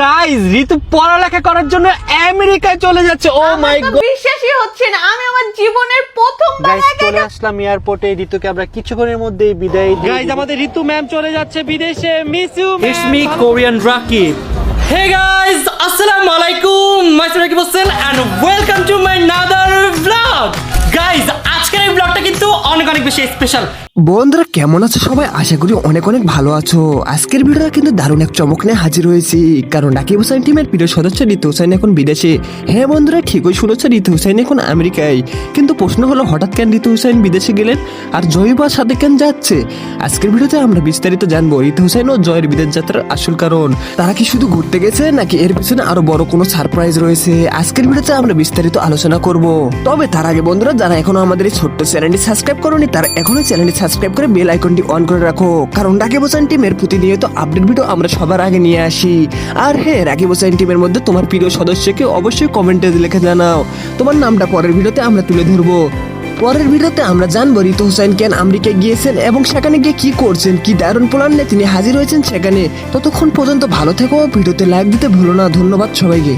Guys ঋতু পড়ালেখা করার জন্য আমেরিকায় চলে যাচ্ছে। ও মাই গড বিশ্বাসই হচ্ছে না। আমি আমার জীবনের প্রথমবার গাইস চলে আসলাম এয়ারপোর্টে ঋতুকে আমরা কিছুক্ষণের মধ্যেই বিদায় দিয়ে গাইস আমাদের ঋতু ম্যাম চলে যাচ্ছে বিদেশে। Miss you It's me, Korean Rakib. Hey guys, Assalamu alaikum. Myself Rakib Hossain and welcome to my another vlog. Guys, আজকের এই ব্লগটা কিন্তু অনেক অনেক বেশি স্পেশাল বন্ধুরা, কেমন আছো সবাই? আশা করি অনেক অনেক ভালো আছো। আজকের ভিডিওটা কিন্তু দারুণ এক চমক নিয়ে হাজির হয়েছি। কারণ রাকিব হোসেন টিমের প্রিয় সদস্য ঋতু হোসেন এখন বিদেশে। হ্যাঁ বন্ধুরা, ঠিকই শুনেছ, ঋতু হোসেন এখন আমেরিকায়। কিন্তু প্রশ্ন হলো, হঠাৎ কেন ঋতু হোসেন বিদেশে গেলেন? আর জয়বার সাথে কেন যাচ্ছে? আজকের ভিডিওতে আমরা বিস্তারিত জানব। ঋতু হোসেন ও জয়ের বিদেশ যাত্রার আসল কারণ। তারা কি শুধু ঘুরতে গেছে, নাকি এর পিছনে আরও বড় কোনো সারপ্রাইজ রয়েছে? আজকের ভিডিওতে আমরা বিস্তারিত আলোচনা করব। তবে তার আগে বন্ধুরা, যারা এখনও আমাদের এই ছোট্ট চ্যানেলটি সাবস্ক্রাইব করনি, তারা এখনও চ্যানেলটি সাবস্ক্রাইব করে বেল আইকনটি অন করে রাখো। কারণ রাকিব হোসেন টিমের প্রতিনিয়ত আপডেট ভিডিও আমরা সবার আগে নিয়ে আসি। আর হ্যাঁ রাকিব হোসেন টিমের মধ্যে তোমার প্রিয় সদস্যকে অবশ্যই কমেন্টে লিখে জানাও। তোমার নামটা পরের ভিডিওতে আমরা তুলে ধরবো। পরের ভিডিওতে আমরা জানব ঋতু হোসেন কেন আমেরিকায় গিয়েছেন এবং সেখানে গিয়ে কি করছেন, কি দারুণ প্ল্যান নিয়ে তিনি হাজির হয়েছেন সেখানে। ততক্ষণ পর্যন্ত ভালো থেকো ভিডিওতে লাইক দিতে ভুলো না। ধন্যবাদ সবাইকে।